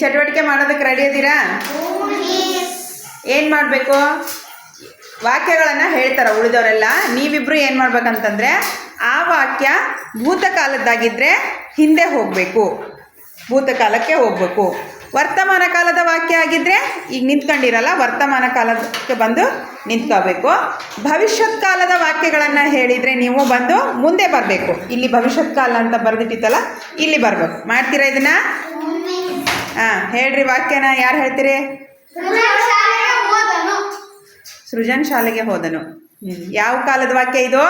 ಚಟುವಟಿಕೆ ಮಾಡೋದಕ್ಕೆ ರೆಡಿ ಇದ್ದೀರಾ? ಏನು ಮಾಡಬೇಕು? ವಾಕ್ಯಗಳನ್ನು ಹೇಳ್ತಾರೆ ಉಳಿದವರೆಲ್ಲ. ನೀವಿಬ್ಬರು ಏನು ಮಾಡ್ಬೇಕಂತಂದರೆ, ಆ ವಾಕ್ಯ ಭೂತಕಾಲದ್ದಾಗಿದ್ದರೆ ಹಿಂದೆ ಹೋಗಬೇಕು. ಭೂತಕಾಲಕ್ಕೆ ಹೋಗಬೇಕು. ವರ್ತಮಾನ ಕಾಲದ ವಾಕ್ಯ ಆಗಿದ್ದರೆ ಈಗ ನಿಂತ್ಕೊಂಡಿರಲ್ಲ, ವರ್ತಮಾನ ಕಾಲಕ್ಕೆ ಬಂದು ನಿಂತ್ಕೋಬೇಕು. ಭವಿಷ್ಯತ್ ಕಾಲದ ವಾಕ್ಯಗಳನ್ನು ಹೇಳಿದರೆ ನೀವು ಬಂದು ಮುಂದೆ ಬರಬೇಕು. ಇಲ್ಲಿ ಭವಿಷ್ಯತ್ ಕಾಲ ಅಂತ ಬರೆದಿಟ್ಟಿತ್ತಲ್ಲ, ಇಲ್ಲಿ ಬರಬೇಕು. ಮಾಡ್ತೀರಾ ಇದನ್ನ? ಹಾಂ, ಹೇಳ್ರಿ ವಾಕ್ಯನ, ಯಾರು ಹೇಳ್ತೀರಿ? ಸೃಜನ್ ಶಾಲೆಗೆ ಹೋದನು. ಯಾವ ಕಾಲದ ವಾಕ್ಯ ಇದು?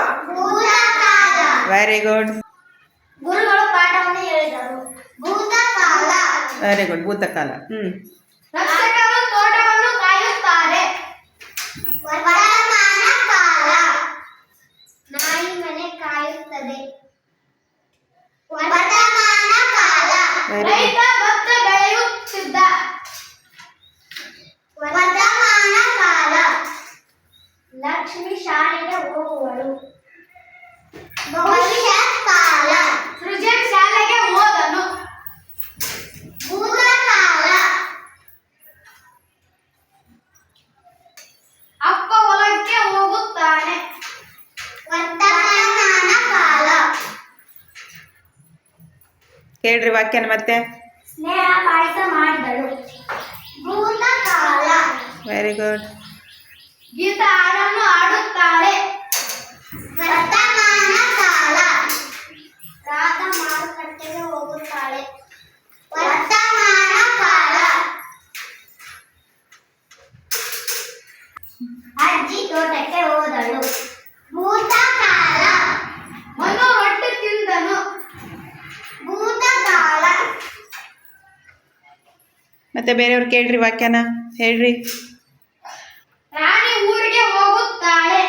ವೆರಿ ಗುಡ್ ವೆರಿ ಗುಡ್ ಭೂತಕಾಲ. ಹ್ಮ್. ಕಾಯುತ್ತದೆ. ಕೇಳ್ರಿ ವಾಕ್ಯನ ಮತ್ತೆ? ಸ್ನೇಹ ಪಾಯಸ ಮಾಡಿದಳು ಭೂತಕಾಲ ವೆರಿ ಗುಡ್ ಗೀತಾ ಹಾಡನ್ನು ಆಡುತ್ತಾಳೆ ವರ್ತಮಾನ ಕಾಲ ರಾಧ ಮಾರುಕಟ್ಟೆಗೆ ಹೋಗುತ್ತಾಳೆ ವರ್ತಮಾನ ಕಾಲ ಅಜ್ಜಿ ತೋಟಕ್ಕೆ ಹೋದಳು. ಮತ್ತೆ ಬೇರೆಯವ್ರು ಕೇಳ್ರಿ ವಾಕ್ಯನ. ಹೇಳ್ರಿ. ರಾಣಿ ಊರಿಗೆ ಹೋಗುತ್ತಾಳೆ.